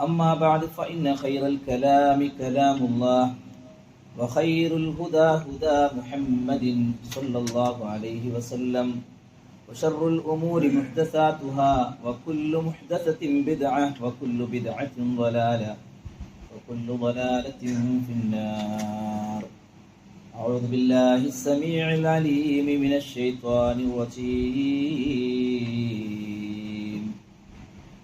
أما بعد فإن خير الكلام كلام الله وخير الهدى هدى محمد صلى الله عليه وسلم وشر الأمور محدثاتها وكل محدثة بدعة وكل بدعة ضلالة وكل ضلالة في النار. أعوذ بالله السميع العليم من الشيطان الرجيم.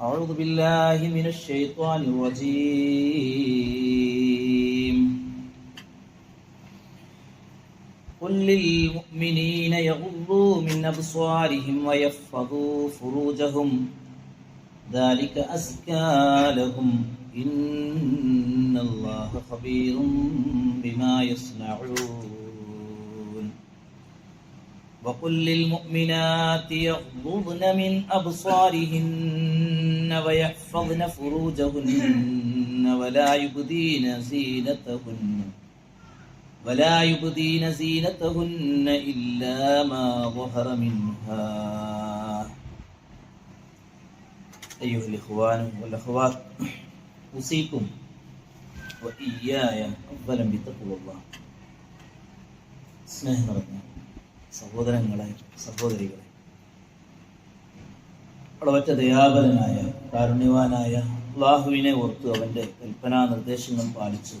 أعوذ بالله من الشيطان الرجيم. قل للمؤمنين يغضوا من أبصارهم ويحفظوا فروجهم. ذلك أزكى لهم. إن الله خبير بما يصنعون. وقل للمؤمنات يغضضن من أبصارهن ويحفظن فروجهن ولا يبدين زينتهن ولا يبدين زينتهن إلا ما ظهر منها. أيها الإخوان والأخوات أوصيكم وإياي أفضل بتقوى الله. بسم الله الرحمن الرحيم സഹോദരങ്ങളെ സഹോദരികളെ. അളവറ്റ ദയാപരനായ കാരുണ്യവാനായ അള്ളാഹുവിനെ ഓർത്ത് അവന്റെ കൽപ്പനാ നിർദ്ദേശങ്ങൾ പാലിച്ചു.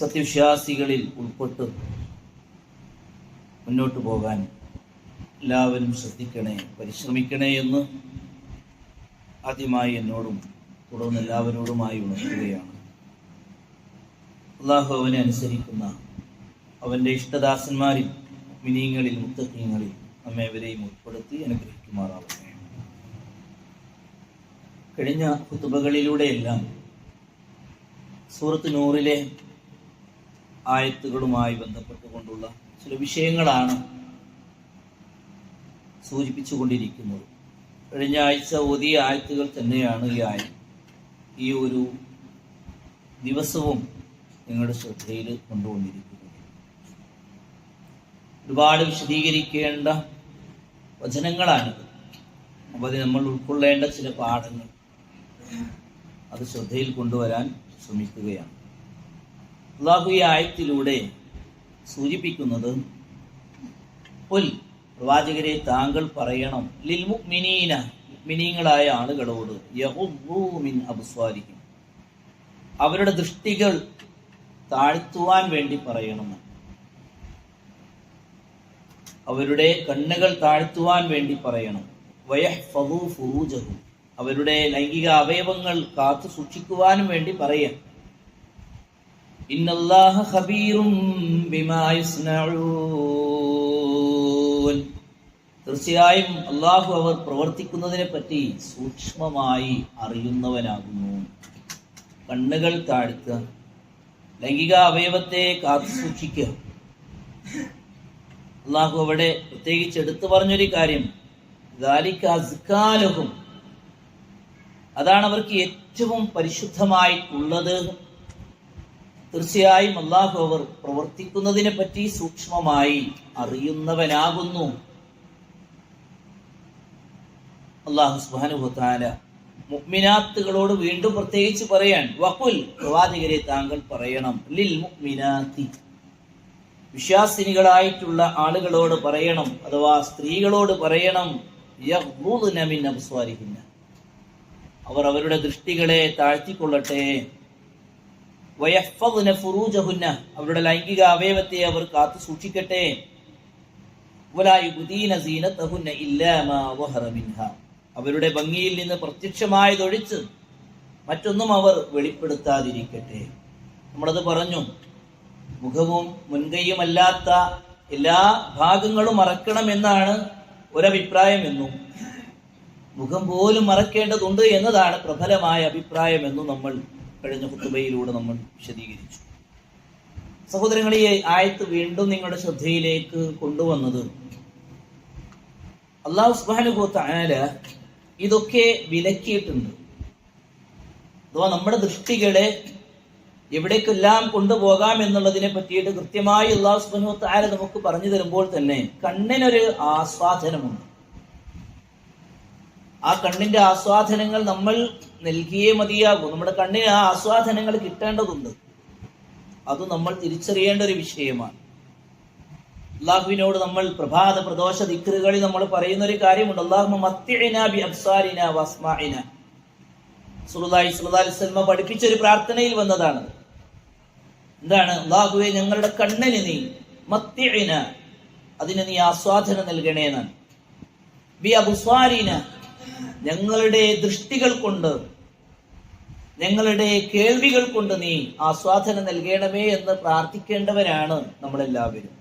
സത്യവിശ്വാസികളിൽ ഉൾപ്പെട്ട് മുന്നോട്ട് പോകാൻ എല്ലാവരും ശ്രദ്ധിക്കണേ പരിശ്രമിക്കണേ എന്ന് ആദ്യമായി എന്നോടും തുടർന്ന് എല്ലാവരോടുമായി ഉണർത്തുകയാണ്. അള്ളാഹു അവനെ അനുസരിക്കുന്ന അവന്റെ ഇഷ്ടദാസന്മാരിൽ മിനിങ്ങളിൽ മുത്തക്കീങ്ങളിൽ നമ്മേവരെയും ഉൾപ്പെടുത്തി അനുഗ്രഹിക്കുമാറാവട്ടെ. കഴിഞ്ഞ കുത്തുബകളിലൂടെയെല്ലാം സൂറത്ത് നൂറിലെ ആയത്തുകളുമായി ബന്ധപ്പെട്ടുകൊണ്ടുള്ള ചില വിഷയങ്ങളാണ് സൂചിപ്പിച്ചുകൊണ്ടിരിക്കുന്നത്. കഴിഞ്ഞ ആഴ്ച ഓതിയ ആയത്തുകൾ തന്നെയാണ് ഈ ആയ ഈ ഒരു ദിവസവും നിങ്ങളുടെ ശ്രദ്ധയിൽ കൊണ്ടുവന്നിരിക്കുന്നത്. ഒരുപാട് വിശദീകരിക്കേണ്ട വചനങ്ങളാണ് അപ്പോൾ അത് നമ്മൾ ഉൾക്കൊള്ളേണ്ട ചില പാഠങ്ങൾ അത് ശ്രദ്ധയിൽ കൊണ്ടുവരാൻ ശ്രമിക്കുകയാണ്. അള്ളാഹു ഈ ആയത്തിലൂടെ സൂചിപ്പിക്കുന്നത് പുൽ പ്രവാചകരെ താങ്കൾ പറയണം. ലിൽ മുഅ്മിനീന മുഅ്മിനീങ്ങളായ ആളുകളോട് യഹുമിൻ മിൻ അബ്സ്വാരിഹിം. അവരുടെ ദൃഷ്ടികൾ താഴ്ത്തുവാൻ വേണ്ടി പറയണം അവരുടെ കണ്ണുകൾ താഴ്ത്തുവാൻ വേണ്ടി പറയണം. വയഹ്ഫദൂ ഫുറൂജഹും. അവരുടെ ലൈംഗിക അവയവങ്ങൾ കാത്തു സൂക്ഷിക്കുവാനും വേണ്ടി പറയാം തീർച്ചയായും അള്ളാഹു അവർ പ്രവർത്തിക്കുന്നതിനെ പറ്റി സൂക്ഷ്മമായി അറിയുന്നവനാകുന്നു. കണ്ണുകൾ താഴ്ത്തുക ലൈംഗിക അവയവത്തെ കാത്തു സൂക്ഷിക്കുക. അള്ളാഹു അവിടെ പ്രത്യേകിച്ച് എടുത്തു പറഞ്ഞൊരു കാര്യം ദാലിക അസ്കാലഹും അതാണ് അവർക്ക് ഏറ്റവും പരിശുദ്ധമായിട്ടുള്ളത്. തീർച്ചയായും അള്ളാഹു അവർ പ്രവർത്തിക്കുന്നതിനെ പറ്റി സൂക്ഷ്മമായി അറിയുന്നവനാകുന്നു. അള്ളാഹു സുബാനുഭത്താല മുഗ്മിനാത്തുകളോട് വീണ്ടും പ്രത്യേകിച്ച് പറയാൻ വകുൽ പ്രവാചകരെ താങ്കൾ പറയണം. ലിൽ മുക്മിനാത്തി വിശ്വാസിനികളായിട്ടുള്ള ആളുകളോട് പറയണം അഥവാ സ്ത്രീകളോട് പറയണം അപസ്വാരിക്കുന്ന. അവർ അവരുടെ ദൃഷ്ടികളെ താഴ്ത്തിക്കൊള്ളട്ടെ. ഫുറൂജഹുന്ന. അവരുടെ ലൈംഗിക അവയവത്തെ അവർ കാത്തു സൂക്ഷിക്കട്ടെ. അവരുടെ ഭംഗിയിൽ നിന്ന് പ്രത്യക്ഷമായതൊഴിച്ച് മറ്റൊന്നും അവർ വെളിപ്പെടുത്താതിരിക്കട്ടെ. നമ്മളത് പറഞ്ഞു. മുഖവും മുൻകൈയുമല്ലാത്ത എല്ലാ ഭാഗങ്ങളും മറക്കണമെന്നാണ് ഒരഭിപ്രായം എന്നും. മുഖം പോലും മറക്കേണ്ടതുണ്ട് എന്നതാണ് പ്രബലമായ അഭിപ്രായം എന്നും നമ്മൾ കഴിഞ്ഞ കുത്തുബയിലൂടെ നമ്മൾ വിശദീകരിച്ചു. സഹോദരങ്ങളെ ആയത്ത് വീണ്ടും നിങ്ങളുടെ ശ്രദ്ധയിലേക്ക് കൊണ്ടുവന്നത് അള്ളാഹു സുബാനുഭൂത്ത ആല ഇതൊക്കെ വിലക്കിയിട്ടുണ്ട്. അഥവാ നമ്മുടെ ദൃഷ്ടികളെ എവിടേക്കെല്ലാം കൊണ്ടുപോകാം എന്നുള്ളതിനെ പറ്റിയിട്ട് കൃത്യമായി അള്ളാഹു സുബനു താര നമുക്ക് പറഞ്ഞു തരുമ്പോൾ തന്നെ കണ്ണിനൊരു ആസ്വാദനമുണ്ട്. ആ കണ്ണിന്റെ ആസ്വാദനങ്ങൾ നമ്മൾ നൽകിയേ മതിയാകൂ. നമ്മുടെ കണ്ണിന് ആ ആസ്വാദനങ്ങൾ കിട്ടേണ്ടതുണ്ട്. അത് നമ്മൾ തിരിച്ചറിയേണ്ട ഒരു വിഷയമാണ്. അള്ളാഹുവിനോട് നമ്മൾ പ്രഭാത പ്രദോഷ ദിക്കറുകളിൽ നമ്മൾ പറയുന്ന ഒരു കാര്യമുണ്ട്. അള്ളാഹു മത്തിന ബി അബ്സാരിന വസ്മാഇന. സുലുല്ലാഹി സ്വല്ലല്ലാഹി അലൈഹി വസല്ലം പഠിപ്പിച്ച ഒരു പ്രാർത്ഥനയിൽ വന്നതാണ്. എന്താണ്? അള്ളാഹുവെ ഞങ്ങളുടെ കണ്ണിന് നീ മത്തിഇന അതിന് നീ ആസ്വാദനം നൽകണേന്ന് ബി അബുസ്വാരിന ഞങ്ങളുടെ ദൃഷ്ടികൾ കൊണ്ട് ഞങ്ങളുടെ കേൾവികൾ കൊണ്ട് നീ ആസ്വാദനം നൽകണമേ എന്ന് പ്രാർത്ഥിക്കേണ്ടവരാണ് നമ്മളെല്ലാവരും.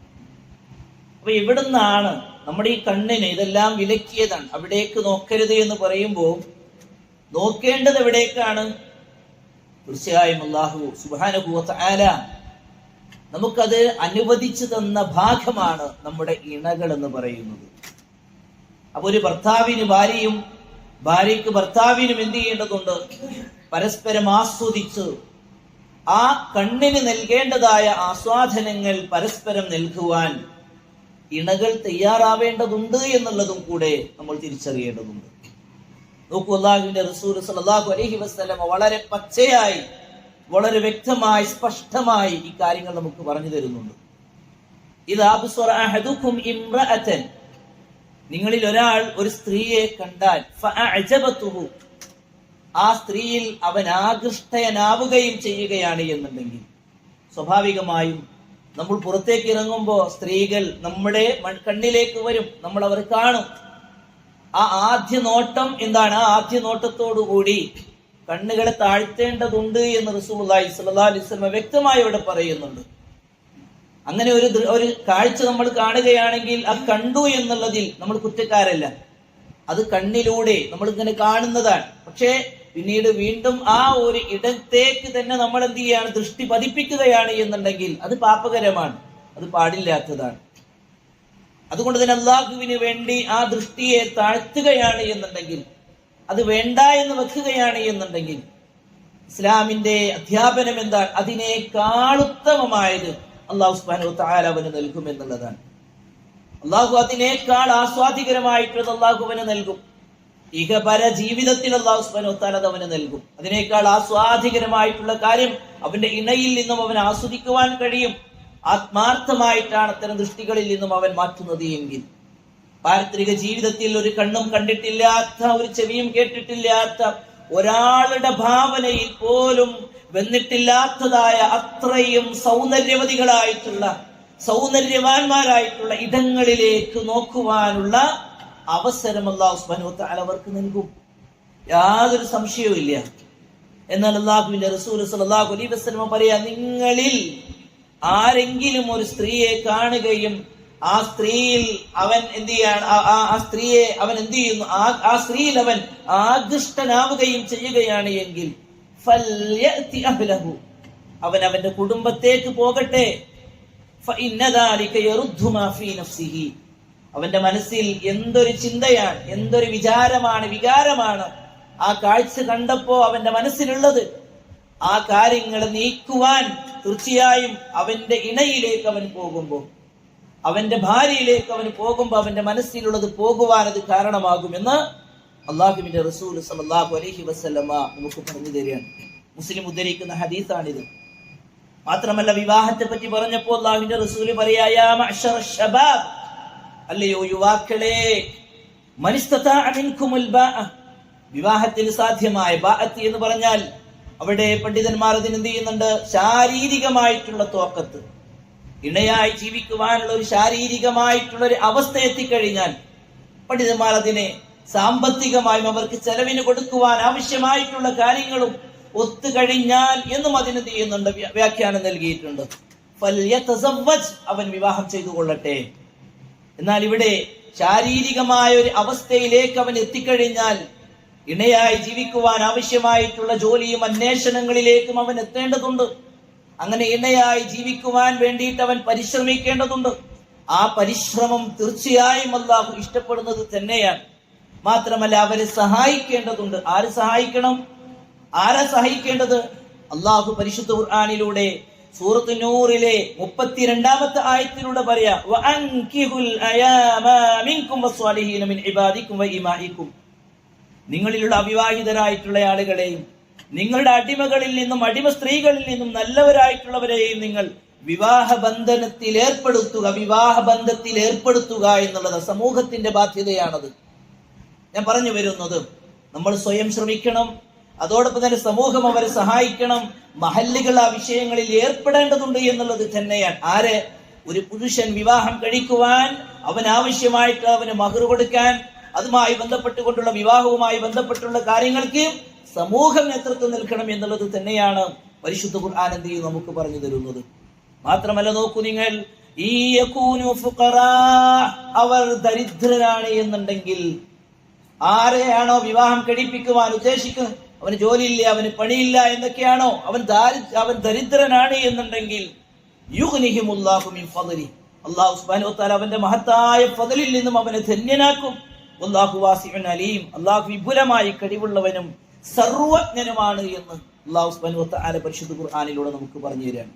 അപ്പൊ ഇവിടുന്നാണ് നമ്മുടെ ഈ കണ്ണിന് ഇതെല്ലാം വിലക്കിയതാണ്. അവിടേക്ക് നോക്കരുത് എന്ന് പറയുമ്പോൾ നോക്കേണ്ടത് എവിടേക്കാണ്? തീർച്ചയായും അള്ളാഹു സുബാനുഭൂത്ത ആല നമുക്കത് അനുവദിച്ചു തന്ന ഭാഗമാണ് നമ്മുടെ ഇണകൾ എന്ന് പറയുന്നത്. അപ്പൊ ഒരു ഭർത്താവിന് ഭാര്യയും ഭാര്യയ്ക്ക് ഭർത്താവിനും എന്ത് ചെയ്യേണ്ടതുണ്ട്? പരസ്പരം ആസ്വദിച്ച് ആ കണ്ണിന് നൽകേണ്ടതായ ആസ്വാദനങ്ങൾ പരസ്പരം നൽകുവാൻ ഇണകൾ തയ്യാറാവേണ്ടതുണ്ട് എന്നുള്ളതും കൂടെ നമ്മൾ തിരിച്ചറിയേണ്ടതുണ്ട്. നോക്കൂ അള്ളാഹുവിന്റെ റസൂൽ സല്ലല്ലാഹു അലഹി വസ്ലമ വളരെ പച്ചയായി വളരെ വ്യക്തമായി സ്പഷ്ടമായി ഈ കാര്യങ്ങൾ നമുക്ക് പറഞ്ഞു തരുന്നുണ്ട്. ഇത് നിങ്ങളിൽ ഒരാൾ ഒരു സ്ത്രീയെ കണ്ടാൽ ആ സ്ത്രീയിൽ അവൻ ആകൃഷ്ടയനാവുകയും ചെയ്യുകയാണ് എന്നുണ്ടെങ്കിൽ സ്വാഭാവികമായും നമ്മൾ പുറത്തേക്ക് ഇറങ്ങുമ്പോൾ സ്ത്രീകൾ നമ്മുടെ കണ്ണിലേക്ക് വരും നമ്മൾ അവർ കാണും. ആ ആദ്യ നോട്ടം എന്താണ്? ആ ആദ്യ നോട്ടത്തോടുകൂടി കണ്ണുകളെ താഴ്ത്തേണ്ടതുണ്ട് എന്ന് റസൂലി സ്വല്ലല്ലാഹു അലൈഹി വസല്ലം വ്യക്തമായി ഇവിടെ പറയുന്നുണ്ട്. അങ്ങനെ ഒരു ഒരു കാഴ്ച നമ്മൾ കാണുകയാണെങ്കിൽ ആ കണ്ടു എന്നുള്ളതിൽ നമ്മൾ കുറ്റക്കാരല്ല. അത് കണ്ണിലൂടെ നമ്മൾ ഇങ്ങനെ കാണുന്നതാണ്. പക്ഷേ പിന്നീട് വീണ്ടും ആ ഒരു ഇടത്തേക്ക് തന്നെ നമ്മൾ എന്ത് ചെയ്യുകയാണ് ദൃഷ്ടി പതിപ്പിക്കുകയാണ് എന്നുണ്ടെങ്കിൽ അത് പാപകരമാണ്. അത് പാടില്ലാത്തതാണ്. അതുകൊണ്ട് തന്നെ അള്ളാഹുവിന് വേണ്ടി ആ ദൃഷ്ടിയെ താഴ്ത്തുകയാണ് എന്നുണ്ടെങ്കിൽ അത് വേണ്ട എന്ന് വെക്കുകയാണ് എന്നുണ്ടെങ്കിൽ ഇസ്ലാമിന്റെ അധ്യാപനം എന്താണ്? അതിനേക്കാളുത്തമമായത് അള്ളാഹു സുബ്ഹാനഹു താല അവന് നൽകും എന്നുള്ളതാണ്. അള്ളാഹു അതിനേക്കാൾ ആസ്വാദികരമായിട്ടുള്ളത് അള്ളാഹു അവന് നൽകും. ഇഹപര ജീവിതത്തിൽ അള്ളാഹു സുബ്ഹാനഹു താല അത് അവന് നൽകും. അതിനേക്കാൾ ആസ്വാദികരമായിട്ടുള്ള കാര്യം അവന്റെ ഇണയിൽ നിന്നും അവൻ ആസ്വദിക്കുവാൻ കഴിയും. ആത്മാർത്ഥമായിട്ടാണ് അത്തരം ദൃഷ്ടികളിൽ നിന്നും അവൻ മാറ്റുന്നത് എങ്കിൽ. പാരത്രിക ജീവിതത്തിൽ ഒരു കണ്ണും കണ്ടിട്ടില്ലാത്ത ഒരു ചെവിയും കേട്ടിട്ടില്ലാത്ത ഒരാളുടെ ഭാവനയിൽ പോലും വന്നിട്ടില്ലാത്തതായ അത്രയും സൗന്ദര്യവതികളായിട്ടുള്ള സൗന്ദര്യവാന്മാരായിട്ടുള്ള ഇടങ്ങളിലേക്ക് നോക്കുവാനുള്ള അവസരം അള്ളാഹു സുബ്ഹാനഹു താല അവർക്ക് നൽകും. യാതൊരു സംശയവും ഇല്ല. എന്നാൽ അള്ളാഹുവിന്റെ റസൂൽ സല്ലല്ലാഹു അലൈഹി വസല്ലം പറയാ നിങ്ങളിൽ ആരെങ്കിലും ഒരു സ്ത്രീയെ കാണുകയും ആ സ്ത്രീയിൽ അവൻ എന്ത് ചെയ്യാണ്? ആ സ്ത്രീയെ അവൻ എന്ത് ചെയ്യുന്നു? ആ സ്ത്രീയിൽ അവൻ ആകൃഷ്ടനാവുകയും ചെയ്യുകയാണ് എങ്കിൽ അവൻ അവന്റെ കുടുംബത്തേക്ക് പോകട്ടെ. അവന്റെ മനസ്സിൽ എന്തൊരു ചിന്തയാണ് എന്തൊരു വിചാരമാണ് വികാരമാണ് ആ കാഴ്ച കണ്ടപ്പോ അവന്റെ മനസ്സിലുള്ളത്. ആ കാര്യങ്ങൾ നീക്കുവാൻ തീർച്ചയായും അവന്റെ ഇണയിലേക്ക് അവൻ പോകുമ്പോൾ അവന്റെ ഭാര്യയിലേക്ക് അവന് പോകുമ്പോ അവന്റെ മനസ്സിലുള്ളത് പോകുവാൻ അത് കാരണമാകുമെന്ന് അള്ളാഹുവിന്റെ റസൂൽ അലൈഹി വസല്ലമ നമുക്ക് പറഞ്ഞു തരികയാണ്. മുസ്ലിം ഉദ്ധരിക്കുന്ന ഹദീസാണിത്. മാത്രമല്ല വിവാഹത്തെ പറ്റി പറഞ്ഞപ്പോൾ അള്ളാഹുവിന്റെ റസൂൽ പറയാ "യാ മഅ്ശറ അല്ലയോ യുവാക്കളെ വിവാഹത്തിന് സാധ്യമായ ബാഅത്ത് എന്ന് പറഞ്ഞാൽ അവിടെ പണ്ഡിതന്മാർ അതിന് എന്ത് ചെയ്യുന്നുണ്ട്? ശാരീരികമായിട്ടുള്ള തോക്കത്ത്. ഇണയായി ജീവിക്കുവാനുള്ള ഒരു ശാരീരികമായിട്ടുള്ള ഒരു അവസ്ഥ എത്തിക്കഴിഞ്ഞാൽ പണ്ഡിതന്മാർ അതിനെ സാമ്പത്തികമായും അവർക്ക് ചെലവിന് കൊടുക്കുവാൻ ആവശ്യമായിട്ടുള്ള കാര്യങ്ങളും ഒത്തുകഴിഞ്ഞാൽ എന്നും അതിന് ചെയ്യുന്നുണ്ട്? വ്യ- വ്യാഖ്യാനം നൽകിയിട്ടുണ്ട്. അവൻ വിവാഹം ചെയ്തു കൊള്ളട്ടെ. എന്നാൽ ഇവിടെ ശാരീരികമായ ഒരു അവസ്ഥയിലേക്ക് അവൻ എത്തിക്കഴിഞ്ഞാൽ ഇണയായി ജീവിക്കുവാൻ ആവശ്യമായിട്ടുള്ള ജോലിയും അന്വേഷണങ്ങളിലേക്കും അവൻ എത്തേണ്ടതുണ്ട്. അങ്ങനെ ഇണയായി ജീവിക്കുവാൻ വേണ്ടിയിട്ട് അവൻ പരിശ്രമിക്കേണ്ടതുണ്ട്. ആ പരിശ്രമം തീർച്ചയായും അള്ളാഹു ഇഷ്ടപ്പെടുന്നത് തന്നെയാണ്. മാത്രമല്ല അവരെ സഹായിക്കേണ്ടതുണ്ട്. ആര് സഹായിക്കണം? ആരാ സഹായിക്കേണ്ടത്? അള്ളാഹു പരിശുദ്ധ ഖുർആാനിലൂടെ സൂറത്ത് നൂറിലെ മുപ്പത്തിരണ്ടാമത്തെ ആയത്തിലൂടെ പറയാം. നിങ്ങളിലുള്ള അവിവാഹിതരായിട്ടുള്ള ആളുകളെയും നിങ്ങളുടെ അടിമകളിൽ നിന്നും അടിമ സ്ത്രീകളിൽ നിന്നും നല്ലവരായിട്ടുള്ളവരെയും നിങ്ങൾ വിവാഹ ബന്ധനത്തിൽ ഏർപ്പെടുത്തുക വിവാഹ ബന്ധത്തിൽ ഏർപ്പെടുത്തുക എന്നുള്ളത് സമൂഹത്തിന്റെ ബാധ്യതയാണത്. ഞാൻ പറഞ്ഞു വരുന്നത് നമ്മൾ സ്വയം ശ്രമിക്കണം അതോടൊപ്പം തന്നെ സമൂഹം അവരെ സഹായിക്കണം മഹല്ലുകൾ ആ വിഷയങ്ങളിൽ ഏർപ്പെടേണ്ടതുണ്ട് എന്നുള്ളത് തന്നെയാണ്. ആര്? ഒരു പുരുഷൻ വിവാഹം കഴിക്കുവാൻ അവൻ ആവശ്യമായിട്ട് അവന് മഹർ കൊടുക്കാൻ അതുമായി ബന്ധപ്പെട്ടുകൊണ്ടുള്ള വിവാഹവുമായി ബന്ധപ്പെട്ടുള്ള കാര്യങ്ങൾക്ക് സമൂഹം നേതൃത്വം നിൽക്കണം എന്നുള്ളത് തന്നെയാണ് പരിശുദ്ധ ഖുർആൻ എന്ത് ചെയ്യും? നമുക്ക് പറഞ്ഞു തരുന്നത്. മാത്രമല്ല നോക്കൂ നിങ്ങൾ ഈ അവർ ദരിദ്രരാണ് എന്നുണ്ടെങ്കിൽ ആരെയാണോ വിവാഹം കഴിപ്പിക്കുവാൻ ഉദ്ദേശിക്കുന്നത് അവന് ജോലിയില്ല അവന് പണിയില്ല എന്നൊക്കെയാണോ? അവൻ ദാരി- അവൻ ദരിദ്രനാണ് എന്നുണ്ടെങ്കിൽ വതആല അവന്റെ മഹത്തായ ഫضലിൽ നിന്നും അവനെ ധന്യനാക്കും. അള്ളാഹു വാസിഉൻ അലീം. അള്ളാഹു വിപുലമായി കഴിവുള്ളവനും സർവജ്ഞനുമാണ് എന്ന് വതആല പരിശുദ്ധ ഖുർആനിലൂടെ നമുക്ക് പറഞ്ഞു തരികയാണ്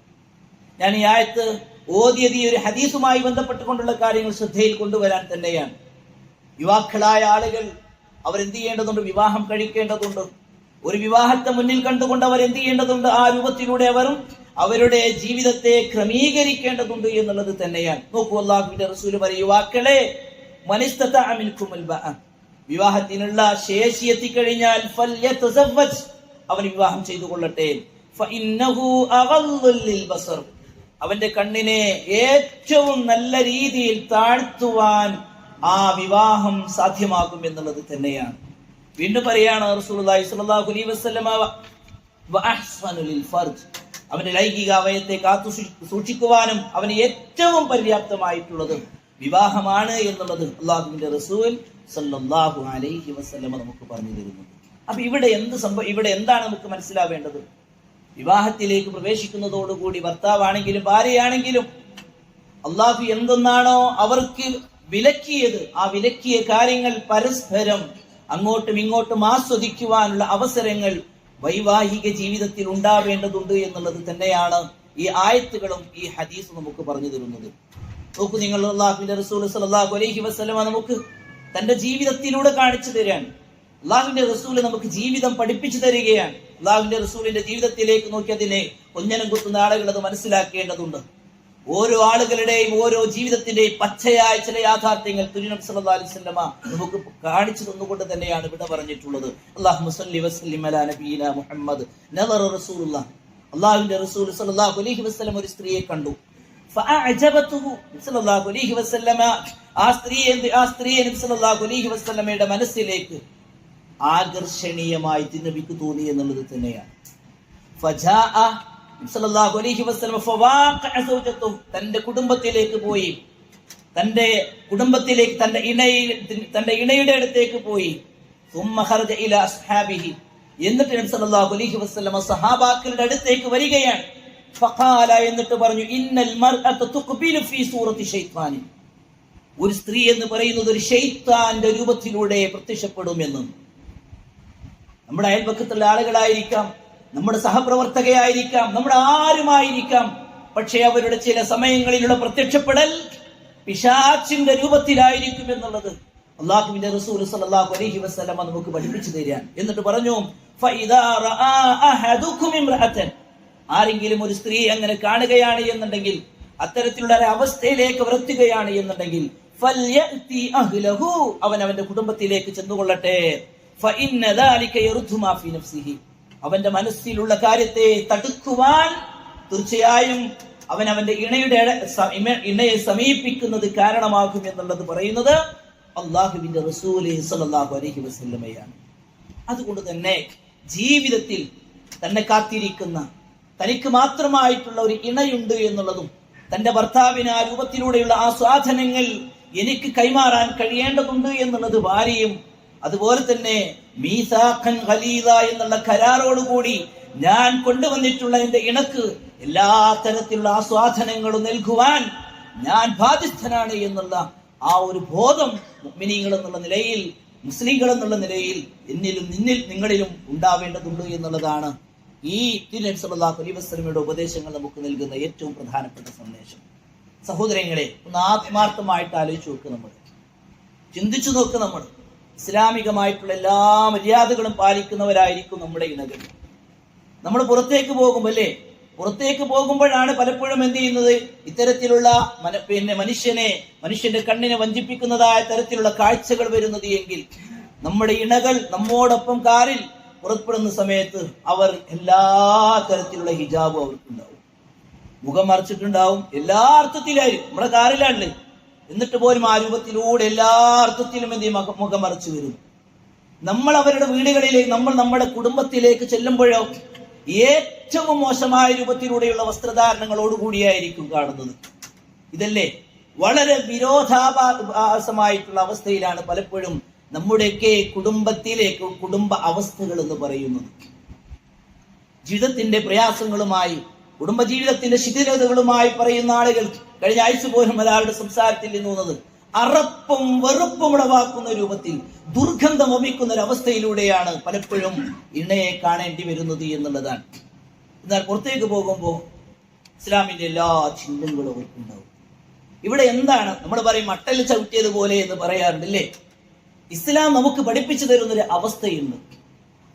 ഞാൻ ഈ ആയത്ത് ഓതിയത് ഈ ഒരു ഹദീസുമായി ബന്ധപ്പെട്ടുകൊണ്ടുള്ള കാര്യങ്ങൾ ശ്രദ്ധയിൽ കൊണ്ടുവരാൻ തന്നെയാണ്. യുവാക്കളായ ആളുകൾ അവരെന്ത് ചെയ്യേണ്ടതുണ്ട്? വിവാഹം കഴിക്കേണ്ടതുണ്ട്. ഒരു വിവാഹത്തെ മുന്നിൽ കണ്ടുകൊണ്ട് അവർ എന്ത് ചെയ്യേണ്ടതുണ്ട്? ആ രൂപത്തിലൂടെ അവർ അവരുടെ ജീവിതത്തെ ക്രമീകരിക്കേണ്ടതുണ്ട് എന്നുള്ളത് തന്നെയാണ്. നോക്കൂ അള്ളാഹുവിന്റെ റസൂൽ പറയും യുവാക്കളെ മനിസ്തത മിൻകുമുൽ ബഅ. വിവാഹത്തിനുള്ള ശേഷി എത്തിക്കഴിഞ്ഞാൽ. അവൻ വിവാഹം ചെയ്തു കൊള്ളട്ടെ. അവന്റെ കണ്ണിനെ ഏറ്റവും നല്ല രീതിയിൽ താഴ്ത്തുവാൻ ആ വിവാഹം സാധ്യമാകും എന്നുള്ളത് തന്നെയാണ് വീണ്ടും പറയാണ്. അവന്റെ ലൈംഗിക അവയത്തെ കാത്തു സൂക്ഷിക്കുവാനും അവന് ഏറ്റവും പര്യാപ്തമായിട്ടുള്ളത് വിവാഹമാണ് എന്നുള്ളത് അള്ളാഹുവിന്റെ റസൂൽ സല്ലാഹു അലൈഹി വസ്ലമ നമുക്ക് പറഞ്ഞു തരുന്നു. അപ്പൊ ഇവിടെ എന്ത് സംഭവം ഇവിടെ എന്താണ് നമുക്ക് മനസ്സിലാവേണ്ടത്? വിവാഹത്തിലേക്ക് പ്രവേശിക്കുന്നതോടുകൂടി ഭർത്താവാണെങ്കിലും ഭാര്യയാണെങ്കിലും അള്ളാഹു എന്തെന്നാണോ അവർക്ക് വിലക്കിയത് ആ വിലക്കിയ കാര്യങ്ങൾ പരസ്പരം അങ്ങോട്ടും ഇങ്ങോട്ടും ആസ്വദിക്കുവാനുള്ള അവസരങ്ങൾ വൈവാഹിക ജീവിതത്തിൽ ഉണ്ടാവേണ്ടതുണ്ട് എന്നുള്ളത് തന്നെയാണ് ഈ ആയത്തുകളും ഈ ഹദീസും നമുക്ക് പറഞ്ഞു തരുന്നത്. നോക്കൂ നിങ്ങൾ അള്ളാഹുവിന്റെ റസൂൽ സല്ലല്ലാഹു അലൈഹി വസ്ലമ നമുക്ക് തന്റെ ജീവിതത്തിലൂടെ കാണിച്ചു തരികയാണ്. അള്ളാഹുവിന്റെ റസൂൽ നമുക്ക് ജീവിതം പഠിപ്പിച്ചു തരികയാണ്. അള്ളാഹുവിന്റെ റസൂലിന്റെ ജീവിതത്തിലേക്ക് നോക്കി അതിനെ കൊഞ്ഞനം കുത്തുന്ന ആളുകൾ അത് മനസ്സിലാക്കേണ്ടതുണ്ട്. ഓരോ ആളുകളുടെയും ഓരോ ജീവിതത്തിന്റെയും പച്ചയായ ചില യാഥാർത്ഥ്യങ്ങൾ തുരിനം സല്ലാ അലൈഹി വസല്ലമ നമുക്ക് കാണിച്ചു തന്നുകൊണ്ട് തന്നെയാണ് ഇവിടെ പറഞ്ഞിട്ടുള്ളത്. അള്ളാഹു വസല്ലിം അലാ മുഹമ്മദ് റസൂലുള്ള അള്ളാഹുവിന്റെ റസൂൽ അലൈഹി വസല്ലം ഒരു സ്ത്രീയെ കണ്ടു. ആ സ്ത്രീയെ ആ സ്ത്രീയെ നബ്സലാഹു വസ്ലമയുടെ മനസ്സിലേക്ക് ആകർഷണീയമായി തിന്നബിക്ക് തോന്നി എന്നുള്ളത് തന്നെയാണ്. തന്റെ കുടുംബത്തിലേക്ക് പോയി. തന്റെ കുടുംബത്തിലേക്ക് തന്റെ ഇണയിൽ തന്റെ ഇണയുടെ അടുത്തേക്ക് പോയി. എന്നിട്ട് നബ്സലാഹു അലഹി വസ്ലമ സഹാബാക്കളുടെ അടുത്തേക്ക് വരികയാണ്. ഫഖാല എന്നിട്ട് പറഞ്ഞു ഇന്നൽ തുഖ്ബിലു ഫീ സൂറത്തി ഷൈത്താനി ഒരു സ്ത്രീ എന്ന് പറയുന്നത് ഒരു ഷെയ്ത്താന്റെ രൂപത്തിലൂടെ പ്രത്യക്ഷപ്പെടും എന്ന് നമ്മുടെ അയൽപക്കത്തുള്ള ആളുകളായിരിക്കാം നമ്മുടെ സഹപ്രവർത്തകയായിരിക്കാം നമ്മുടെ ആരുമായിരിക്കാം പക്ഷേ അവരുടെ ചില സമയങ്ങളിലുള്ള പ്രത്യക്ഷപ്പെടൽ പിശാച്ചിന്റെ രൂപത്തിലായിരിക്കും എന്നുള്ളത് അള്ളാഹുവിന്റെ റസൂൽ സല്ലല്ലാഹു അലൈഹി വസല്ലം നമുക്ക് പഠിപ്പിച്ചു തരാൻ എന്നിട്ട് പറഞ്ഞു ഫൈദാ റആ അഹദുക്കും ഇംറഅതൻ. ആരെങ്കിലും ഒരു സ്ത്രീ അങ്ങനെ കാണുകയാണ് എന്നുണ്ടെങ്കിൽ അത്തരത്തിലുള്ള ഒരു അവസ്ഥയിലേക്ക് അവർ എന്നുണ്ടെങ്കിൽ അവൻ അവന്റെ കുടുംബത്തിലേക്ക് ചെന്നുകൊള്ളട്ടെ. അവന്റെ മനസ്സിലുള്ള കാര്യത്തെ തടുക്കുവാൻ തീർച്ചയായും അവൻ അവന്റെ ഇണയുടെ ഇണയെ സമീപിക്കുന്നത് കാരണമാകും എന്നുള്ളത് പറയുന്നത് അള്ളാഹുവിന്റെ റസൂലി അലൈഹി വസല്ലമയാണ്. അതുകൊണ്ട് തന്നെ ജീവിതത്തിൽ തന്നെ കാത്തിരിക്കുന്ന തനിക്ക് മാത്രമായിട്ടുള്ള ഒരു ഇണയുണ്ട് എന്നുള്ളതും തന്റെ ഭർത്താവിന് ആ രൂപത്തിലൂടെയുള്ള ആ സ്വാധനങ്ങൾ എനിക്ക് കൈമാറാൻ കഴിയേണ്ടതുണ്ട് എന്നുള്ളത് ഭാര്യയും അതുപോലെ തന്നെ മീസാഖൻ ഖലീല എന്നുള്ള കരാറോടുകൂടി ഞാൻ കൊണ്ടുവന്നിട്ടുള്ള എന്റെ ഇണക്ക് എല്ലാ തരത്തിലുള്ള ആസ്വാദനങ്ങളും നൽകുവാൻ ഞാൻ ബാധ്യസ്ഥനാണ് എന്നുള്ള ആ ഒരു ബോധം മുഅ്മിനീങ്ങൾ എന്നുള്ള നിലയിൽ മുസ്ലിങ്ങൾ എന്നുള്ള നിലയിൽ എന്നിലും നിന്നിൽ നിങ്ങളിലും ഉണ്ടാവേണ്ടതുണ്ട് എന്നുള്ളതാണ് ഈ തിരുനബി സല്ലല്ലാഹു ഉപദേശങ്ങൾ നമുക്ക് നൽകുന്ന ഏറ്റവും പ്രധാനപ്പെട്ട സന്ദേശം. സഹോദരങ്ങളെ ഒന്ന് ആത്മാർത്ഥമായിട്ട് ആലോചിച്ച് നോക്ക് നമ്മൾ. ചിന്തിച്ചു നോക്ക് നമ്മൾ. ഇസ്ലാമികമായിട്ടുള്ള എല്ലാ മര്യാദകളും പാലിക്കുന്നവരായിരിക്കും നമ്മുടെ ഇണകൾ നമ്മൾ പുറത്തേക്ക് പോകുമ്പോൾ അല്ലേ? പുറത്തേക്ക് പോകുമ്പോഴാണ് പലപ്പോഴും എന്ത് ചെയ്യുന്നത്? ഇത്തരത്തിലുള്ള പിന്നെ മനുഷ്യനെ മനുഷ്യന്റെ കണ്ണിനെ വഞ്ചിപ്പിക്കുന്നതായ തരത്തിലുള്ള കാഴ്ചകൾ വരുന്നത് എങ്കിൽ നമ്മുടെ ഇണകൾ നമ്മോടൊപ്പം കാറിൽ പുറപ്പെടുന്ന സമയത്ത് അവർ എല്ലാ തരത്തിലുള്ള ഹിജാബും അവർക്കുണ്ടാവും മുഖം മറിച്ചിട്ടുണ്ടാവും എല്ലാ അർത്ഥത്തിലായാലും നമ്മുടെ കാറിലാണല്ലേ എന്നിട്ട് പോലും ആ രൂപത്തിലൂടെ എല്ലാ അർത്ഥത്തിലും എന്ത്? മുഖം- മറച്ചു വരും നമ്മൾ അവരുടെ വീടുകളിലേക്ക് നമ്മൾ നമ്മുടെ കുടുംബത്തിലേക്ക് ചെല്ലുമ്പോഴോ ഏറ്റവും മോശമായ രൂപത്തിലൂടെയുള്ള വസ്ത്രധാരണങ്ങളോടുകൂടിയായിരിക്കും കാണുന്നത് ഇതല്ലേ വളരെ വിരോധാഭാസമായിട്ടുള്ള അവസ്ഥയിലാണ് പലപ്പോഴും നമ്മുടെയൊക്കെ കുടുംബത്തിലേക്ക് കുടുംബ അവസ്ഥകൾ എന്ന് പറയുന്നത്. ജീവിതത്തിന്റെ പ്രയാസങ്ങളുമായി കുടുംബജീവിതത്തിന്റെ ശിഥിലതകളുമായി പറയുന്ന ആളുകൾ കഴിഞ്ഞ ആഴ്ച പോലും ഒരാളുടെ സംസാരത്തിൽ നിന്നുന്നത് അറപ്പും വെറുപ്പും ഉളവാക്കുന്ന രൂപത്തിൽ ദുർഗന്ധം വമിക്കുന്ന ഒരു പലപ്പോഴും ഇണയെ കാണേണ്ടി വരുന്നത് എന്നുള്ളതാണ്. എന്നാൽ പുറത്തേക്ക് പോകുമ്പോൾ ഇസ്ലാമിന്റെ എല്ലാ ചിഹ്നങ്ങളും അവർക്കുണ്ടാവും ഇവിടെ എന്താണ്? നമ്മൾ പറയും മട്ടൽ ചവിട്ടിയതുപോലെ എന്ന് പറയാറുണ്ടല്ലേ? ഇസ്ലാം നമുക്ക് പഠിപ്പിച്ചു തരുന്ന ഒരു അവസ്ഥയുണ്ട്.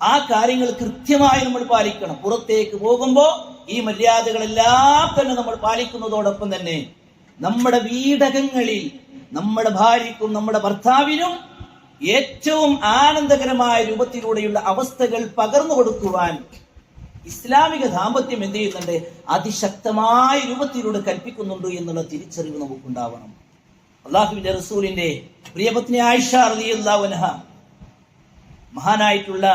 ആ കാര്യങ്ങൾ കൃത്യമായി നമ്മൾ പാലിക്കണം. പുറത്തേക്ക് പോകുമ്പോൾ ഈ മര്യാദകളെല്ലാം തന്നെ നമ്മൾ പാലിക്കുന്നതോടൊപ്പം തന്നെ നമ്മുടെ വീടകങ്ങളിൽ നമ്മുടെ ഭാര്യയ്ക്കും നമ്മുടെ ഭർത്താവിനും ഏറ്റവും ആനന്ദകരമായ രൂപത്തിലൂടെയുള്ള അവസ്ഥകൾ പകർന്നു കൊടുക്കുവാൻ ഇസ്ലാമിക ദാമ്പത്യം എന്ത് ചെയ്യുന്നുണ്ട്? അതിശക്തമായ രൂപത്തിലൂടെ കൽപ്പിക്കുന്നുണ്ട് എന്നുള്ള തിരിച്ചറിവ് നമുക്കുണ്ടാവണം. അള്ളാഹുവിന്റെ റസൂലിന്റെ പ്രിയപത്നി ആയിഷ റളിയല്ലാഹു അൻഹ മഹാനായിട്ടുള്ള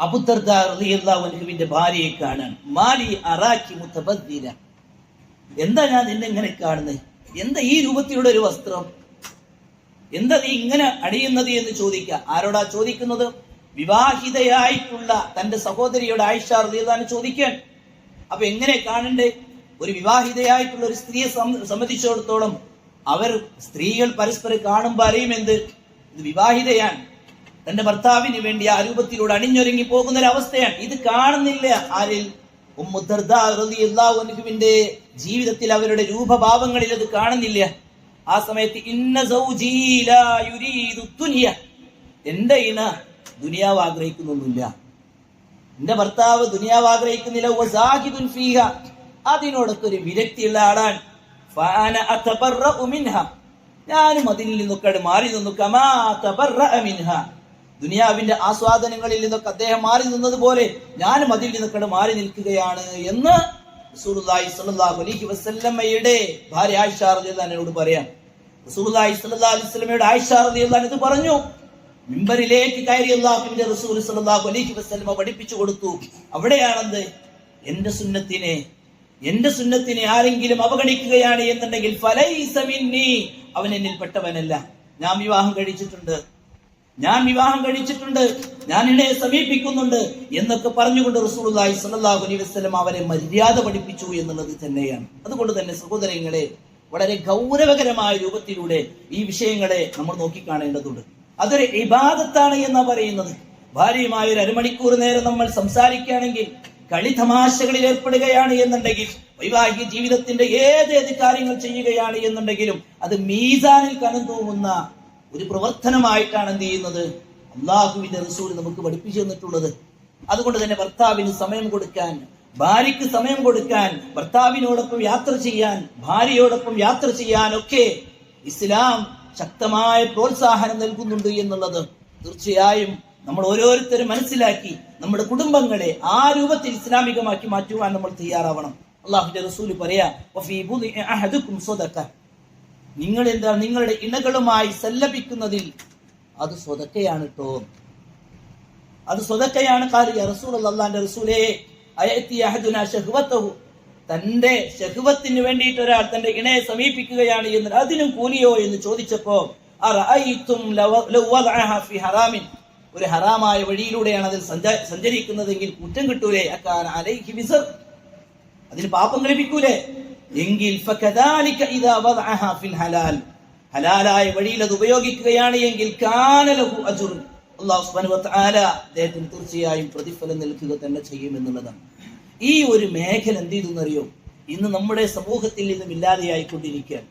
അബുദർദ റളിയല്ലാഹു അൻഹുവിന്റെ ഭാര്യയെ കാണാൻ മാലി എന്താ ഞാൻ നിന്നെ ഇങ്ങനെ കാണുന്നത്? എന്താ ഈ രൂപത്തിലുള്ള ഒരു വസ്ത്രം? എന്താ നീ ഇങ്ങനെ അണിയുന്നത് എന്ന് ചോദിക്കുക. ആരോടാ ചോദിക്കുന്നത്? വിവാഹിതയായിട്ടുള്ള തന്റെ സഹോദരിയോട് ആയിഷ റളിയല്ലാഹു ചോദിക്കാൻ. അപ്പൊ എങ്ങനെ കാണണ്ടേ? ഒരു വിവാഹിതയായിട്ടുള്ള ഒരു സ്ത്രീയെ സംബന്ധിച്ചിടത്തോളം അവർ സ്ത്രീകൾ പരസ്പരം കാണുമ്പോൾ അറിയും എന്ത്? ഇത് വിവാഹിതയാണ്. തന്റെ ഭർത്താവിന് വേണ്ടി ആ രൂപത്തിലൂടെ അണിഞ്ഞൊരുങ്ങി പോകുന്ന ഒരു അവസ്ഥയാണ് ഇത് കാണുന്നില്ല ആരിൽ? ഉമ്മു ദർദാ റളിയല്ലാഹു അൻഹുവിന്റെ ജീവിതത്തിൽ അവരുടെ രൂപഭാവങ്ങളിൽ അത് കാണുന്നില്ല. ആ സമയത്ത് ഇന്ന ദുനിയ. എന്റെ ഇണ ദുനിയാവ് ആഗ്രഹിക്കുന്നൊന്നുമില്ല. എന്റെ ഭർത്താവ് ദുനിയാവ് ആഗ്രഹിക്കുന്നില്ല. അതിനോടൊക്കെ ഒരു വിരക്തിയുള്ള മിൻഹ. ഞാനും അതിൽ നിന്നൊക്കെ മാറി നിന്നു. കമാ തബറഅ മിൻഹ. ദുനിയാവിന്റെ ആസ്വാദനങ്ങളിൽ നിന്നൊക്കെ അദ്ദേഹം മാറി നിന്നതുപോലെ ഞാനും അതിൽ നിന്നൊക്കെ മാറി നിൽക്കുകയാണ് എന്ന് റസൂലുള്ളാഹി സ്വല്ലല്ലാഹു അലൈഹി ഭാര്യ ആയിഷ പറയാം. റസൂലുള്ളാഹി സ്വല്ലല്ലാഹു അലൈഹി വസല്ലമയുടെ ഇത് പറഞ്ഞു. മിമ്പറിലേക്ക് കയറി റസൂൽ അലൈഹി വസല്ലമ പഠിപ്പിച്ചു കൊടുത്തു. അവിടെയാണെന്ത്? എന്റെ സുന്നത്തിനെ എന്റെ സുന്നത്തിനെ ആരെങ്കിലും അവഗണിക്കുകയാണ് എന്നുണ്ടെങ്കിൽ ഫലൈസമിന്നി അവൻ എന്നിൽ പെട്ടവനല്ല. ഞാൻ വിവാഹം കഴിച്ചിട്ടുണ്ട്. ഞാൻ വിവാഹം കഴിച്ചിട്ടുണ്ട്. ഞാൻ ഇണയെ സമീപിക്കുന്നുണ്ട് എന്നൊക്കെ പറഞ്ഞുകൊണ്ട് റസൂലുള്ളാഹി സ്വല്ലല്ലാഹു അലൈഹി വസല്ലം അവരെ മര്യാദ പഠിപ്പിച്ചു എന്നുള്ളത് തന്നെയാണ്. അതുകൊണ്ട് തന്നെ സഹോദരങ്ങളെ വളരെ ഗൗരവകരമായ രൂപത്തിലൂടെ ഈ വിഷയങ്ങളെ നമ്മൾ നോക്കിക്കാണേണ്ടതുണ്ട്. അതൊരു ഇബാദത്താണ് എന്നാ പറയുന്നത്. ഭാര്യയുമായ ഒരു അരമണിക്കൂർ നേരം നമ്മൾ സംസാരിക്കുകയാണെങ്കിൽ കളി തമാശകളിൽ ഏർപ്പെടുകയാണ് എന്നുണ്ടെങ്കിൽ വൈവാഹിക ജീവിതത്തിന്റെ ഏതേത് കാര്യങ്ങൾ ചെയ്യുകയാണ് എന്നുണ്ടെങ്കിലും അത് മീസാനിൽ കനം തൂങ്ങുന്ന ഒരു പ്രവർത്തനമായിട്ടാണ് എന്ത് ചെയ്യുന്നത്? അള്ളാഹുവിന്റെ റസൂൽ നമുക്ക് പഠിപ്പിച്ചു തന്നിട്ടുള്ളത്. അതുകൊണ്ട് തന്നെ ഭർത്താവിന് സമയം കൊടുക്കാൻ ഭാര്യയ്ക്ക് സമയം കൊടുക്കാൻ ഭർത്താവിനോടൊപ്പം യാത്ര ചെയ്യാൻ ഭാര്യയോടൊപ്പം യാത്ര ചെയ്യാൻ ഒക്കെ ഇസ്ലാം ശക്തമായ പ്രോത്സാഹനം നൽകുന്നുണ്ട് എന്നുള്ളത് തീർച്ചയായും നമ്മൾ ഓരോരുത്തരും മനസ്സിലാക്കി നമ്മുടെ കുടുംബങ്ങളെ ആ രൂപത്തിൽ ഇസ്ലാമികമാക്കി മാറ്റുവാൻ നമ്മൾ തയ്യാറാവണം. അള്ളാഹുന്റെ റസൂൽ പറയാ. നിങ്ങൾ എന്താ നിങ്ങളുടെ ഇണകളുമായി സല്ലപിക്കുന്നതിൽ അത് സ്വതക്കയാണ് കേട്ടോ അത് സ്വതക്കയാണ് കാര്യം. റസൂൽ അള്ളാന്റെ റസൂലേ തന്റെ ഷഹ്വത്തിന് വേണ്ടിയിട്ട് ഒരാൾ തന്റെ ഇണയെ സമീപിക്കുകയാണ് എന്ന് അതിനും കൂലിയോ എന്ന് ചോദിച്ചപ്പോ ഒരു ഹറാമായ വഴിയിലൂടെയാണ് അതിൽ സഞ്ച- സഞ്ചരിക്കുന്നതെങ്കിൽ കുറ്റം കിട്ടൂലേ? അക്കാന അലൈഹി വിസർ. അതിന് പാപം ലഭിക്കൂലേ എങ്കിൽ ഹലാലായ വഴിയിൽ അത് ഉപയോഗിക്കുകയാണ് എങ്കിൽ അദ്ദേഹത്തിന് തീർച്ചയായും പ്രതിഫലം നൽകുക തന്നെ ചെയ്യുമെന്നുള്ളതാണ് ഈ ഒരു മേഖല എന്ത് ചെയ്തെന്നറിയോ? ഇന്ന് നമ്മുടെ സമൂഹത്തിൽ നിന്നും ഇല്ലാതെയായിക്കൊണ്ടിരിക്കുകയാണ്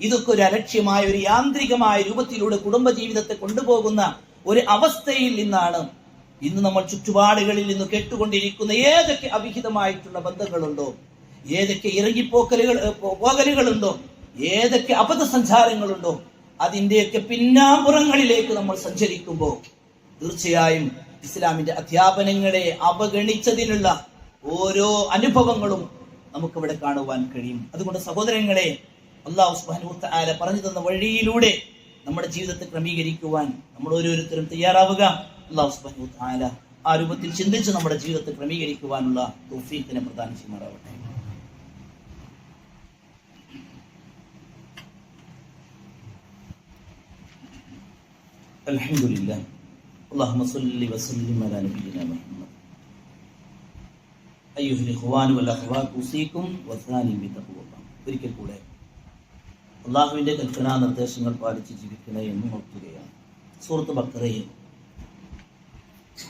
ഇതൊക്കെ ഒരു അലക്ഷ്യമായ ഒരു യാന്ത്രികമായ രൂപത്തിലൂടെ കുടുംബജീവിതത്തെ കൊണ്ടുപോകുന്ന ഒരു അവസ്ഥയിൽ നിന്നാണ് ഇന്ന് നമ്മൾ ചുറ്റുപാടുകളിൽ നിന്ന് കേട്ടുകൊണ്ടിരിക്കുന്ന ഏതൊക്കെ അവിഹിതമായിട്ടുള്ള ബന്ധങ്ങളുണ്ടോ? ഏതൊക്കെ ഇറങ്ങിപ്പോക്കലുകൾ പോകലുകളുണ്ടോ? ഏതൊക്കെ അബദ്ധസഞ്ചാരങ്ങളുണ്ടോ? അതിന്റെയൊക്കെ പിന്നാമ്പുറങ്ങളിലേക്ക് നമ്മൾ സഞ്ചരിക്കുമ്പോൾ തീർച്ചയായും ഇസ്ലാമിന്റെ അധ്യാപനങ്ങളെ അവഗണിച്ചതിനുള്ള ഓരോ അനുഭവങ്ങളും നമുക്കിവിടെ കാണുവാൻ കഴിയും. അതുകൊണ്ട് സഹോദരങ്ങളെ അള്ളാഹു സുബ്ഹാനഹു തആല പറഞ്ഞു തന്ന വഴിയിലൂടെ നമ്മുടെ ജീവിതത്തെ ക്രമീകരിക്കുവാൻ നമ്മൾ ഓരോരുത്തരും തയ്യാറാവുക അള്ളാഹു സുബ്ഹാനഹു തആല ആ രൂപത്തിൽ ചിന്തിച്ച് നമ്മുടെ ജീവിതത്തെ ക്രമീകരിക്കുവാനുള്ള തൗഫീഖിനെ പ്രദാനം ചെയ്യുമാറാവട്ടെ الحمد لله اللهم صل وسلم على نبينا محمد أيها الإخوان والأخوات أوصيكم وثاني بتقوى الله ഒരിക്കൽ കൂടെ അള്ളാഹുവിന്റെ കൽപ്പനാ നിർദ്ദേശങ്ങൾ പാലിച്ച് ജീവിക്കണേ എന്ന് ഓർക്കുകയാണ് സൂറത്ത് ബക്കറയിൽ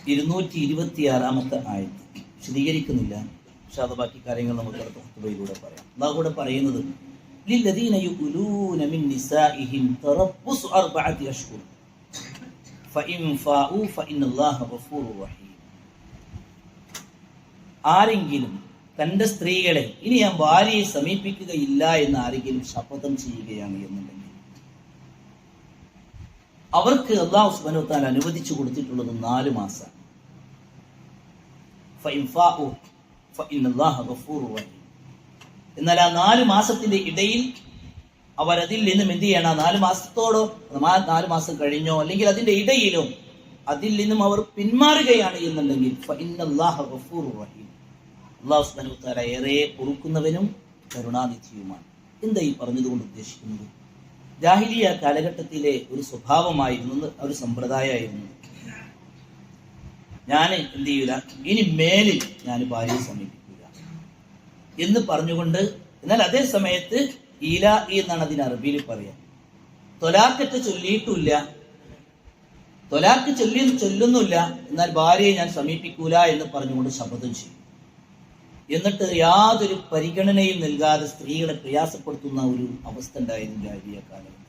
ഇരുന്നൂറ്റി ഇരുപത്തിയാറാമത്തെ ആയത്ത് വിശദീകരിക്കുന്നില്ല പക്ഷെ അത് ബാക്കി കാര്യങ്ങൾ നമുക്ക് അടുത്ത ഹുത്തുബയിലൂടെ പറയാം അള്ളാഹു കൂടെ പറയുന്നത് للذين يؤلون من نسائهم تربص أربعة أشهر فإن فاءوا فإن الله غفور رحيم ആരെങ്കിലും തന്റെ സ്ത്രീകളെ ഇനി ഞാൻ ഭാര്യയെ സമീപിക്കുകയില്ല എന്ന് ആരെങ്കിലും ശപഥം ചെയ്യുകയാണ് എന്നുണ്ടെങ്കിൽ. അവർക്ക് അള്ളാഹു തആല അനുവദിച്ചു കൊടുത്തിട്ടുള്ളത് നാല് മാസം എന്നാൽ ആ നാല് മാസത്തിന്റെ ഇടയിൽ അവരതിൽ നിന്നും എന്ത് ചെയ്യണം? ആ നാല് മാസത്തോടോ നാല് മാസം കഴിഞ്ഞോ അല്ലെങ്കിൽ അതിന്റെ ഇടയിലോ അതിൽ നിന്നും അവർ പിന്മാറുകയാണ് എന്നുണ്ടെങ്കിൽ അള്ളാഹു വ ഏറെ കുറുക്കുന്നവനും കരുണാനിധിയുമാണ്. എന്താ ഈ പറഞ്ഞതുകൊണ്ട് ഉദ്ദേശിക്കുന്നത്? ജാഹിലിയ കാലഘട്ടത്തിലെ ഒരു സ്വഭാവമായിരുന്നു ഒരു സമ്പ്രദായമായിരുന്നു. ഞാൻ എന്ത് ചെയ്യൂല ഇനി മേലിൽ ഞാൻ ഭാര്യയെ സമീപിക്കൂല എന്ന് പറഞ്ഞുകൊണ്ട് എന്നാൽ അതേ സമയത്ത് ഈല എന്നാണ് അതിന് അറബിയിൽ പറയാം. തൊലാക്കറ്റ് ചൊല്ലിയിട്ടില്ല. തൊലാക്ക് ചൊല്ലി ചൊല്ലുന്നില്ല. എന്നാൽ ഭാര്യയെ ഞാൻ സമീപിക്കൂല എന്ന് പറഞ്ഞുകൊണ്ട് ശബ്ദം ചെയ്യും. എന്നിട്ട് യാതൊരു പരിഗണനയും നൽകാതെ സ്ത്രീകളെ പ്രയാസപ്പെടുത്തുന്ന ഒരു അവസ്ഥ ഉണ്ടായിരുന്നു ജാഹിലിയ കാലം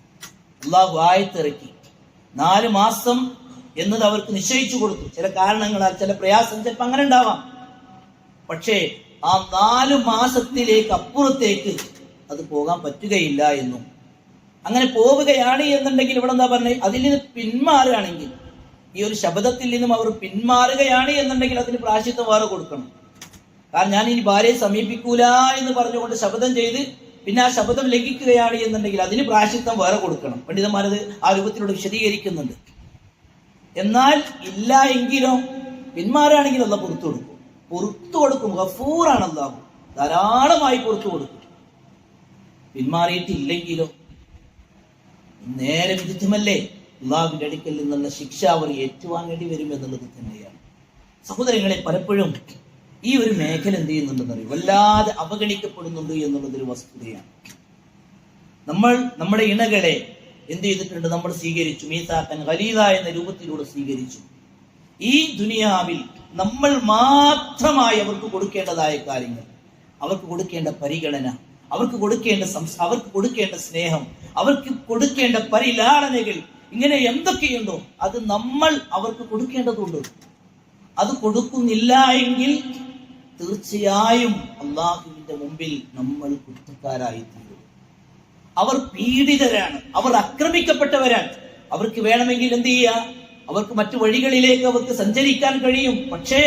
അള്ളാഹു ആയത്തിറക്കി. നാല് മാസം എന്നത് അവർക്ക് നിശ്ചയിച്ചു കൊടുത്തു. ചില കാരണങ്ങളാൽ ചില പ്രയാസം ചിലപ്പോൾ അങ്ങനെ ഉണ്ടാവാം. പക്ഷേ ആ നാല് മാസത്തിലേക്ക് അപ്പുറത്തേക്ക് അത് പോകാൻ പറ്റുകയില്ല എന്നും. അങ്ങനെ പോവുകയാണ് എന്നുണ്ടെങ്കിൽ ഇവിടെ എന്താ പറഞ്ഞത് അതിൽ നിന്ന് പിന്മാറുകയാണെങ്കിൽ ഈ ഒരു ശബ്ദത്തിൽ നിന്നും അവർ പിന്മാറുകയാണ് എന്നുണ്ടെങ്കിൽ അതിന് പ്രാശിത്വം വേറെ കൊടുക്കണം. കാരണം ഞാൻ ഇനി ഭാര്യയെ സമീപിക്കൂല എന്ന് പറഞ്ഞുകൊണ്ട് ശബ്ദം ചെയ്ത് പിന്നെ ആ ശബ്ദം ലംഘിക്കുകയാണ് എന്നുണ്ടെങ്കിൽ അതിന് പ്രാശിത്വം വേറെ കൊടുക്കണം. പണ്ഡിതന്മാരത് ആ രൂപത്തിലൂടെ വിശദീകരിക്കുന്നുണ്ട്. എന്നാൽ ഇല്ല എങ്കിലും പിന്മാരാണെങ്കിൽ അല്ല പുറത്തു കൊടുക്കും. പുറത്തു കൊടുക്കും. ഗഫൂറാണ് അല്ലാഹു. ധാരാളമായി പുറത്തു കൊടുക്കും. പിന്മാറിയിട്ടില്ലെങ്കിലോ നേരെ വിരുദ്ധമല്ലേ? അള്ളാഹുവിന്റെ അടുക്കൽ നിന്നുള്ള ശിക്ഷ അവർ ഏറ്റുവാങ്ങേണ്ടി വരും എന്നുള്ളത് തന്നെയാണ്. സഹോദരങ്ങളെ പലപ്പോഴും ഈ ഒരു മേഖല എന്ത് ചെയ്യുന്നുണ്ടെന്ന് അറിയും? വല്ലാതെ അവഗണിക്കപ്പെടുന്നുണ്ട് എന്നുള്ളതൊരു വസ്തുതയാണ്. നമ്മൾ നമ്മുടെ ഇണകളെ എന്ത് ചെയ്തിട്ടുണ്ട്? നമ്മൾ സ്വീകരിച്ചു. മീസാക്കൻ ഖലീദ എന്ന രൂപത്തിലൂടെ സ്വീകരിച്ചു. ഈ ദുനിയാവിൽ നമ്മൾ മാത്രമായി അവർക്ക് കൊടുക്കേണ്ടതായ കാര്യങ്ങൾ. അവർക്ക് കൊടുക്കേണ്ട പരിഗണന അവർക്ക് കൊടുക്കേണ്ട അവർക്ക് കൊടുക്കേണ്ട സ്നേഹം അവർക്ക് കൊടുക്കേണ്ട പരിലാളനകൾ ഇങ്ങനെ എന്തൊക്കെയുണ്ടോ അത് നമ്മൾ അവർക്ക് കൊടുക്കേണ്ടതുണ്ട്. അത് കൊടുക്കുന്നില്ല എങ്കിൽ തീർച്ചയായും അള്ളാഹുവിന്റെ മുമ്പിൽ നമ്മൾ കുറ്റക്കാരായി തീരും അവർ പീഡിതരാണ് അവർ ആക്രമിക്കപ്പെട്ടവരാണ്. അവർക്ക് വേണമെങ്കിൽ എന്ത് ചെയ്യുക അവർക്ക് മറ്റു വഴികളിലേക്ക് അവർക്ക് സഞ്ചരിക്കാൻ കഴിയും. പക്ഷേ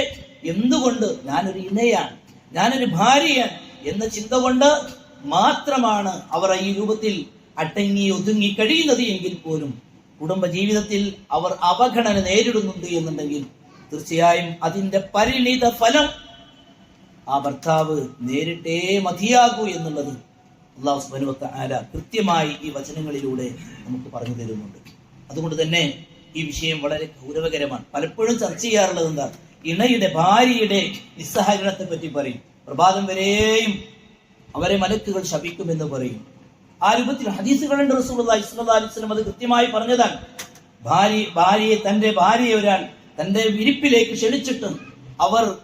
എന്തുകൊണ്ട് ഞാനൊരു ഇണയാണ് ഞാനൊരു ഭാര്യയാണ് എന്ന ചിന്ത കൊണ്ട് മാത്രമാണ് അവർ ഈ രൂപത്തിൽ അടങ്ങി ഒതുങ്ങി കഴിയുന്നത് എങ്കിൽ പോലും കുടുംബ ജീവിതത്തിൽ അവർ അവഗണന നേരിടുന്നുണ്ട് എന്നുണ്ടെങ്കിൽ തീർച്ചയായും അതിന്റെ പരിണിത ഫലം ആ ഭർത്താവ് നേരിട്ടേ മതിയാകൂ എന്നുള്ളത് അള്ളാഹു സുബനുവത്ത ആല കൃത്യമായി ഈ വചനങ്ങളിലൂടെ നമുക്ക് പറഞ്ഞു തരുന്നുണ്ട്. അതുകൊണ്ട് തന്നെ ഈ വിഷയം വളരെ ഗൗരവകരമാണ്. പലപ്പോഴും ചർച്ച ചെയ്യാറുള്ളത് എന്താ? ഇണയുടെ ഭാര്യയുടെ നിസ്സഹകരണത്തെ പറ്റി പറയും. പ്രഭാതം വരെയും അവരെ മലക്കുകൾ ശപിക്കുമെന്ന് പറയും. ആ രൂപത്തിൽ ഹദീസുകളുണ്ട് അലൈഹി വസല്ലം അത് കൃത്യമായി പറഞ്ഞതാണ്. ഭാര്യ ഭാര്യയെ തന്റെ ഭാര്യയെ ഒരാൾ തന്റെ വിരിപ്പിലേക്ക് ക്ഷണിച്ചിട്ടും അവർ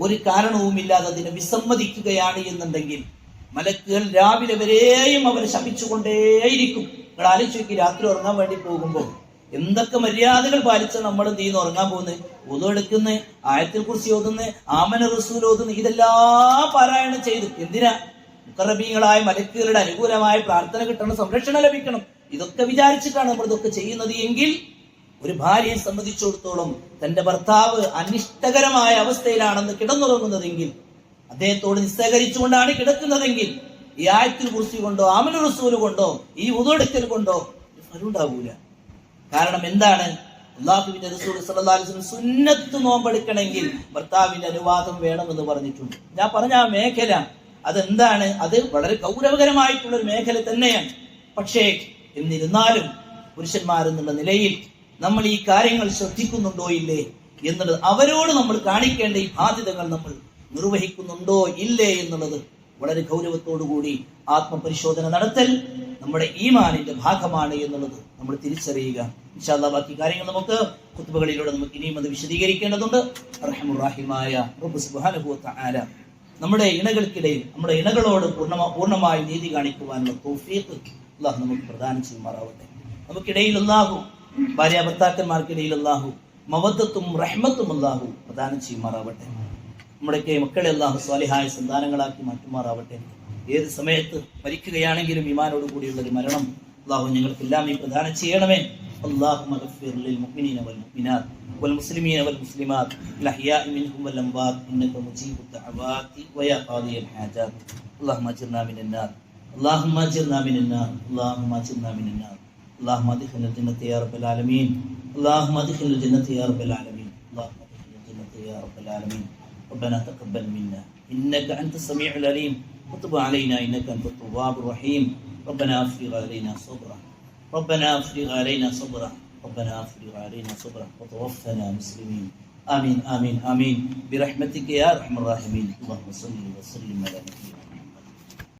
ഒരു കാരണവുമില്ലാതെ അതിനെ വിസമ്മതിക്കുകയാണ് എന്നുണ്ടെങ്കിൽ മലക്കുകൾ രാവിലെ വരെയും അവരെ ശപിച്ചുകൊണ്ടേയിരിക്കും. നിങ്ങൾ ആലോചിക്കും രാത്രി ഉറങ്ങാൻ വേണ്ടി പോകുമ്പോൾ എന്തൊക്കെ മര്യാദകൾ പാലിച്ച നമ്മൾ എന്ത് ചെയ്യുന്നു? ഉറങ്ങാൻ പോകുന്നത്? ഒതു എടുക്കുന്ന ആയത്തിൽ കുറിച്ച് ഓതുന്നു ആമന റസൂൽ ഓതുന്നു ഇതെല്ലാം പാരായണം ചെയ്തു. എന്തിനാ? മുക്കറബീങ്ങളായ മലക്കുകളുടെ അനുകൂലമായ പ്രാർത്ഥന കിട്ടണം സംരക്ഷണം ലഭിക്കണം. ഇതൊക്കെ വിചാരിച്ചിട്ടാണ് നമ്മൾ ഇതൊക്കെ ചെയ്യുന്നത് എങ്കിൽ ഒരു ഭാര്യയെ സംബന്ധിച്ചിടത്തോളം തന്റെ ഭർത്താവ് അനിഷ്ടകരമായ അവസ്ഥയിലാണെന്ന് കിടന്നുറങ്ങുന്നതെങ്കിൽ അദ്ദേഹത്തോട് നിസ്സഹകരിച്ചുകൊണ്ടാണ് കിടക്കുന്നതെങ്കിൽ ഈ ആയത്തിൽ കുറിച്ച് കൊണ്ടോ ആമന റസൂൽ കൊണ്ടോ ഈ ഉതൊടുക്കൽ കൊണ്ടോ ഫലുണ്ടാവൂല കാരണം എന്താണ്? അള്ളാഹുവിന്റെ റസൂൽ വസല്ലം സുന്നത്ത് നോമ്പെടുക്കണമെങ്കിൽ ഭർത്താവിന്റെ അനുവാദം വേണമെന്ന് പറഞ്ഞിട്ടുണ്ട്. ഞാൻ പറഞ്ഞ ആ മേഖല അതെന്താണ്? അത് വളരെ ഗൗരവകരമായിട്ടുള്ള ഒരു മേഖല തന്നെയാണ്. പക്ഷേ എന്നിരുന്നാലും പുരുഷന്മാരെന്നുള്ള നിലയിൽ നമ്മൾ ഈ കാര്യങ്ങൾ ശ്രദ്ധിക്കുന്നുണ്ടോ ഇല്ലേ എന്നുള്ളത് അവരോട് നമ്മൾ കാണിക്കേണ്ട ഈ ബാധ്യതകൾ നമ്മൾ നിർവഹിക്കുന്നുണ്ടോ ഇല്ലേ എന്നുള്ളത് വളരെ ഗൗരവത്തോടുകൂടി ആത്മപരിശോധന നടത്തൽ നമ്മുടെ ഈമാനിന്റെ ഭാഗമാണ് എന്നുള്ളത് നമ്മൾ തിരിച്ചറിയുക. ഇൻഷാല്ല ബാക്കി കാര്യങ്ങൾ നമുക്ക് കുത്തുബകളിലൂടെ നമുക്ക് ഇനിയും അത് വിശദീകരിക്കേണ്ടതുണ്ട്. റഹമുറാഹിമായ നമ്മുടെ ഇണകൾക്കിടയിൽ നമ്മുടെ ഇണകളോട് പൂർണമാ പൂർണമായി നീതി കാണിക്കുവാനുള്ള തോഫീത്ത് അള്ളാഹു നമുക്ക് പ്രദാനം ചെയ്യുമാറാവട്ടെ. നമുക്കിടയിൽ അല്ലാഹു ഭാര്യ ഭർത്താക്കന്മാർക്കിടയിൽ അല്ലാഹു മവദ്ദത്തും റഹ്മത്തും അല്ലാഹു പ്രദാനം ചെയ്യുമാറാവട്ടെ നമ്മുടെയൊക്കെ മക്കളെ അല്ലാഹു സ്വാലിഹായ സന്താനങ്ങളാക്കി മാറ്റുമാറാവട്ടെ ഏത് സമയത്ത് മരിക്കുകയാണെങ്കിലും ഇമാനോട് കൂടിയുള്ള ഒരു മരണം അള്ളാഹു ഞങ്ങൾക്കെല്ലാം ഈ പ്രദാനം ചെയ്യണമേ اللهم اغفر للمؤمنين والمؤمنات والمسلمين والمسلمات الأحياء منهم والأموات إنك مجيب الدعوات ويا قاضي الحاجات اللهم أجرنا من النار اللهم أجرنا من النار اللهم أجرنا من النار اللهم ادخلنا الجنة يا رب العالمين. اللهم ادخلنا الجنة يا رب العالمين. اللهم ادخلنا الجنة يا رب العالمين. ربنا تقبل منا. إنك أنت السميع العليم. وتب علينا إنك أنت التواب الرحيم. ربنا أفرغ علينا صبرا. ربنا أفرغ علينا صبرا. ربنا أفرغ علينا صبرا. وتوفنا مسلمين. آمين آمين آمين. برحمتك يا أرحم الراحمين. اللهم صل وسلم على نبينا